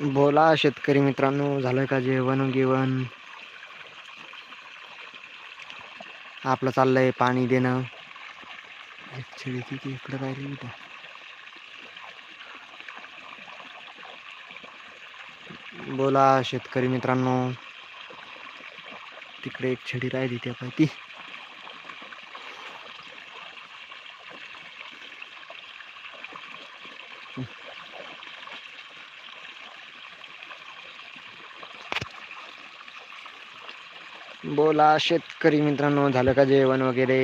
बोला शेतकरी मित्रांनो झालं का जेवण गिवण आपलं चाललंय पाणी देणं. ऍक्च्युली तिथे इकडं राहिली रे बोला शेतकरी मित्रांनो. तिकडे एक छडी राहिली त्या पाय. बोला, शेतकरी मित्रांनो, झालं का जेवण वगैरे?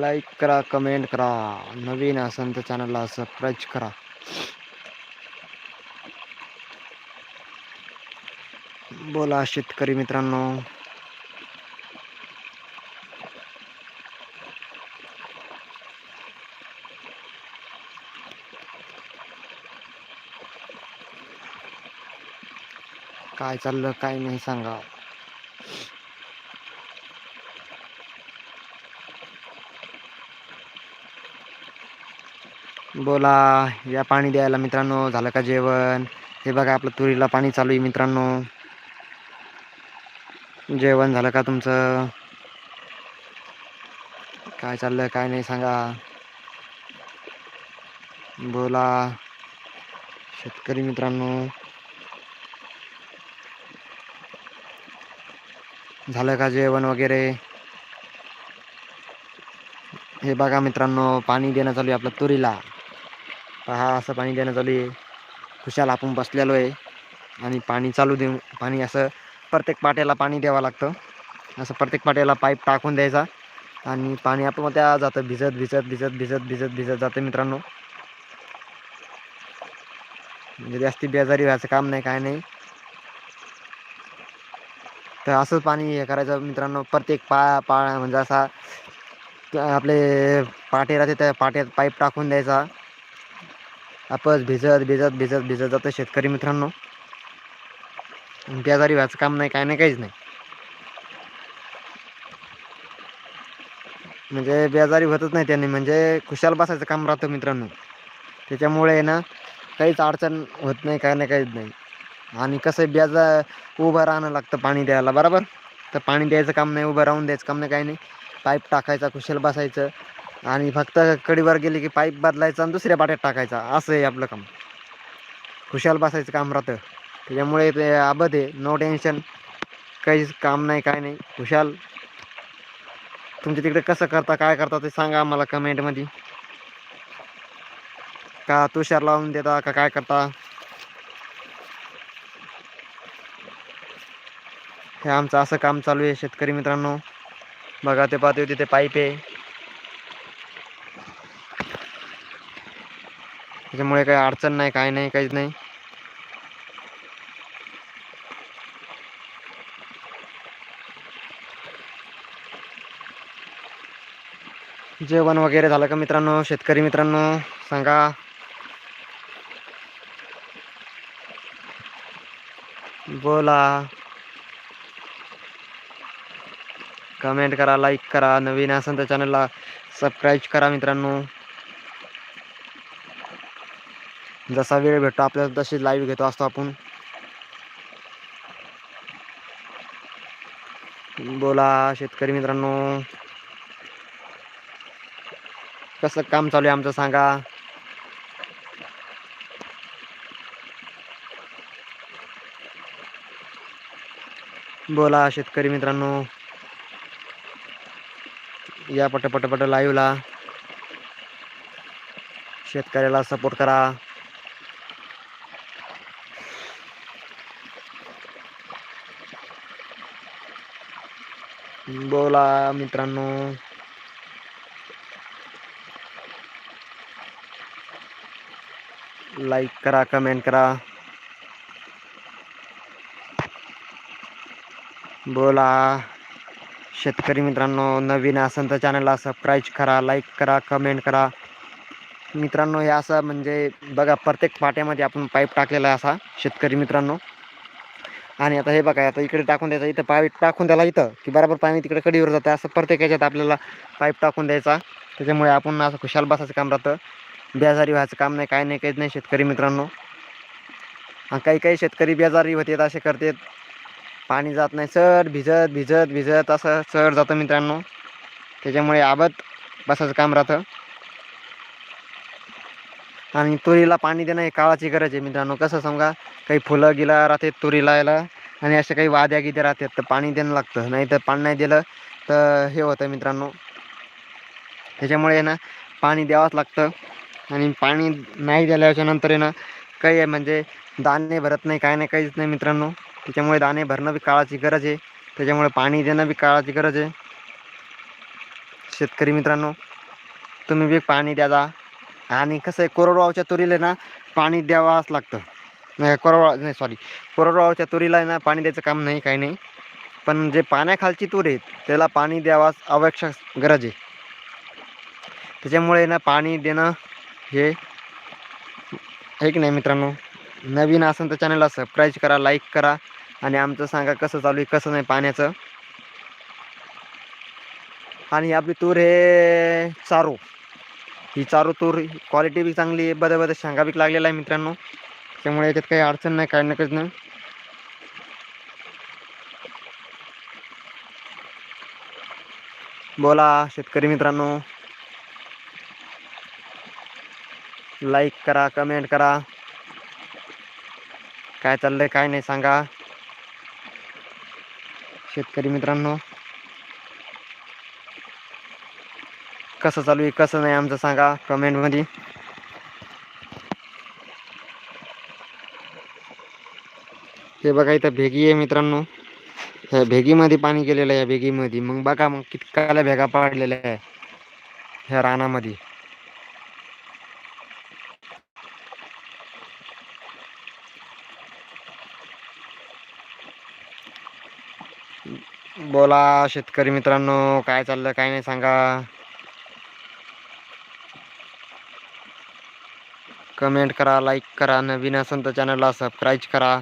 लाईक करा कमेंट करा, नवीन असेल तर चॅनलला सबस्क्राईब करा. बोला, शेतकरी मित्रांनो काय चाललं काय नाही सांगा बोला या पाणी द्यायला मित्रांनो झालं का जेवण? हे बघा आपलं तुरीला पाणी चालू आहे मित्रांनो. जेवण झालं का तुमचं? काय चाललं काय नाही सांगा. बोला शेतकरी मित्रांनो. झालं का जेवण वगैरे? हे बघा मित्रांनो पाणी देणं चालू आहे आपलं तुरीला. पहा असं पाणी देणं चालू आहे. खुशाल आपण बसलेलो आहे. आणि पाणी चालू देऊ पाणी असं प्रत्येक पाट्याला पाणी द्यावं लागतं. असं प्रत्येक पाट्याला पाईप टाकून द्यायचा. आणि पाणी आपण त्या जातं भिजत भिजत भिजत भिजत भिजत भिजत जातं मित्रांनो. म्हणजे जास्ती बेजारी व्हायचं काम नाही काय नाही. तर असंच पाणी हे करायचं. मित्रांनो प्रत्येक पा पा म्हणजे असा आपले पाटे राहते त्या पाट्यात पाईप टाकून द्यायचा. आपस भिजत भिजत भिजत भिजत जातं शेतकरी मित्रांनो. बेजारी व्हायचं काम नाही काय नाही काहीच नाही. म्हणजे बेजारी होतच नाही त्यांनी. म्हणजे खुशाल बसायचं काम राहतं मित्रांनो. त्याच्यामुळे ना काहीच अडचण होत नाही काय नाही काहीच नाही. आणि कसं ब्याजा उभं राहणं लागतं पाणी द्यायला बरोबर? तर पाणी द्यायचं काम नाही उभं राहून द्यायचं काम नाही काही नाही. पाईप टाकायचा कुशल बसायचं. आणि फक्त कडीवर गेले की पाईप बदलायचा आणि दुसऱ्या पाट्यात टाकायचा. असं आहे आपलं काम. खुशाल बसायचं काम राहतं. त्याच्यामुळे ते आबद आहे. नो टेन्शन काहीच काम नाही काय नाही. खुशाल तुमच्या तिकडे कसं करता काय करता ते सांगा आम्हाला कमेंटमध्ये का तुषार लावून देता का काय करता? हे आमचं असं काम चालू आहे शेतकरी मित्रांनो. बघा ते पाहते तिथे पाईप आहे. त्याच्यामुळे काही अडचण नाही काय नाही काहीच नाही. जेवण वगैरे झालं का मित्रांनो? शेतकरी मित्रांनो सांगा. बोला. कमेंट करा लाईक करा नवीन असेल तर चॅनलला सबस्क्राईब करा मित्रांनो. जसा वेळ भेटतो आपल्याला तशी लाईव्ह घेतो असतो आपण. बोला शेतकरी मित्रांनो. कसं काम चालू आहे आमचं सांगा. बोला शेतकरी मित्रांनो. या पट पट लाईव्हला. शेतकऱ्याला सपोर्ट करा. बोला मित्रांनो. लाईक करा कमेंट करा. बोला. शेतकरी मित्रांनो नवीन असेल तर चॅनलला सबस्क्राईब करा लाईक करा कमेंट करा. मित्रांनो हे असं म्हणजे बघा प्रत्येक पाट्यामध्ये आपण पाईप टाकलेला आहे असा शेतकरी मित्रांनो. आणि आता हे बघा आता इकडे टाकून द्यायचं इथं पाईप टाकून द्यायला इथं की बरोबर पाणी तिकडे कडीवर जातं असं प्रत्येक याच्यात आपल्याला पाईप टाकून द्यायचा. त्याच्यामुळे आपण असं खुशाल बसायचं काम राहतं. बेजारी व्हायचं काम नाही काय नाही काहीच नाही शेतकरी मित्रांनो. आणि काही काही शेतकरी बेजारी होते असे करतात. पाणी जात नाही. सर भिजत भिजत भिजत असं चढ जातं मित्रांनो. त्याच्यामुळे आबत बसायचं काम राहतं. आणि तुरीला पाणी देणं हे काळाची गरज आहे मित्रांनो. कसं सांगा काही फुलं गिला राहते तुरीला यायला आणि अशा काही वाद्या गिद्या राहतात तर पाणी देणं लागतं. नाही तर पाणी नाही दिलं तर हे होतं मित्रांनो. त्याच्यामुळे ना पाणी द्यावंच लागतं. आणि पाणी नाही दिल्याच्या नंतर आहे ना काही म्हणजे दाणे भरत नाही काय नाही काहीच नाही मित्रांनो. त्याच्यामुळे दाणे भरणं बी काळाची गरज आहे. त्याच्यामुळे पाणी देणं बी काळाची गरज आहे. शेतकरी मित्रांनो तुम्ही बी पाणी द्या आणि कसं आहे कोरडवाहूच्या तुरीला ना पाणी द्यावाच लागतं. नाही कोरडवा नाही सॉरी कोरडवाहूच्या तुरीला आहे ना पाणी द्यायचं काम नाही काही नाही. पण जे पाण्याखालची तूर आहे त्याला पाणी द्यावाच आवश्यक गरज आहे. त्याच्यामुळे ना पाणी देणं हे आहे की नाही मित्रांनो. नवीन असेल तर चॅनलला सबस्क्राईब करा लाईक करा आणि आमचं सांगा कसं चालू आहे कसं नाही पाण्याचं. आणि आपली तूर हे चारू. ही चारू तूर क्वालिटी बी चांगली आहे बदल बदल शेंगा बी लागलेला आहे मित्रांनो. त्यामुळे याच्यात काही अडचण नाही काय नाही काहीच नाही. बोला शेतकरी मित्रांनो. लाईक करा कमेंट करा. काय चाललंय काय नाही सांगा. शेतकरी मित्रांनो. कसं चालू आहे कसं नाही आमचं सांगा कमेंटमध्ये हे बघा इथं भेगी आहे मित्रांनो. ह्या भेगीमध्ये पाणी गेलेलं आहे या भेगीमध्ये. मग बघा मग कितकाला भेगा पाडलेल्या आहे. ह्या रानामध्ये. बोला शेतकरी मित्रांनो काय चाललं काय नाही सांगा. कमेंट करा लाईक करा नवीन असेल तर चॅनलला सबस्क्राईब करा.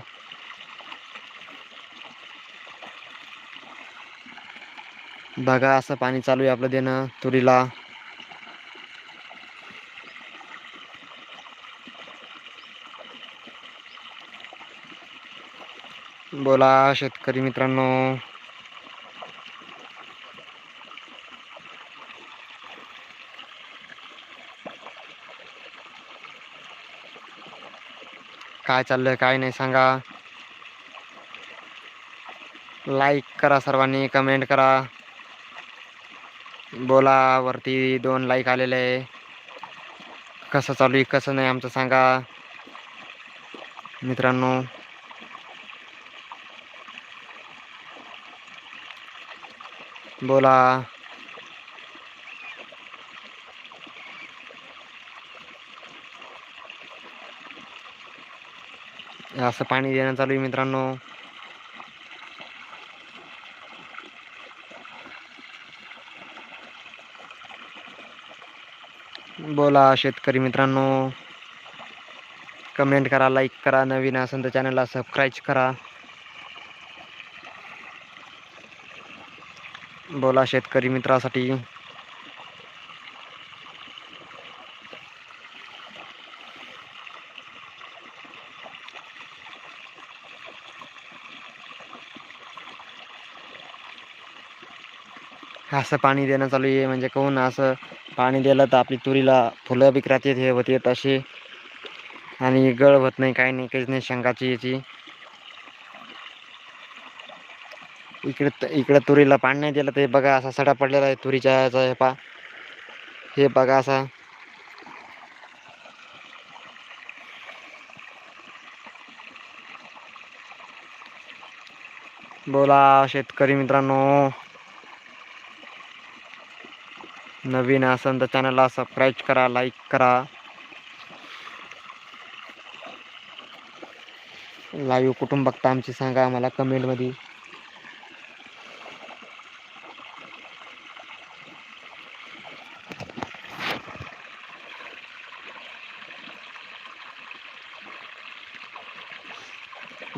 बघा असं पाणी चालू आहे आपलं देणं तुरीला. बोला शेतकरी मित्रांनो. काय चाललंय काय नाही सांगा. लाईक करा सर्वांनी कमेंट करा. बोला वरती दोन लाईक आलेले आहे. कसं चालू आहे कसं नाही आमचं सांगा. मित्रांनो. बोला. असं पाणी देणं चालू आहे मित्रांनो. बोला शेतकरी मित्रांनो. कमेंट करा लाईक करा नवीन असेल तर चॅनलला सबस्क्राईब करा. बोला शेतकरी मित्रासाठी. असं पाणी देणं चालू आहे. म्हणजे कहून असं पाणी दिलं तर आपली तुरीला फुलं बिक राहतात हे होते असे. आणि गळ होत नाही काही नाही काहीच नाही शेंगाची याची. इकडे त- इकडे तुरीला पाणी नाही दिलं तर हे बघा असा सडा पडलेला आहे तुरीच्या याचा हे पा हे बघा असा. बोला शेतकरी मित्रांनो. नवीन असेल तर चॅनलला सबस्क्राईब करा लाईक करा. लाईव्ह कुठून बघता आमची सांगा आम्हाला कमेंटमध्ये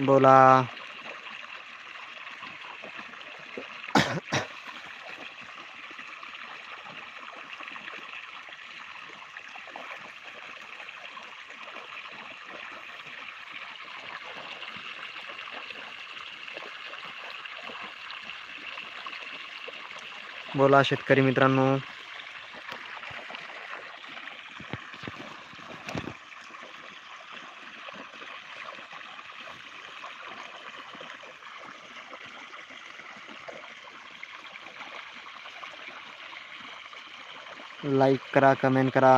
बोला. बोला शेतकरी मित्रांनो. लाईक करा कमेंट करा.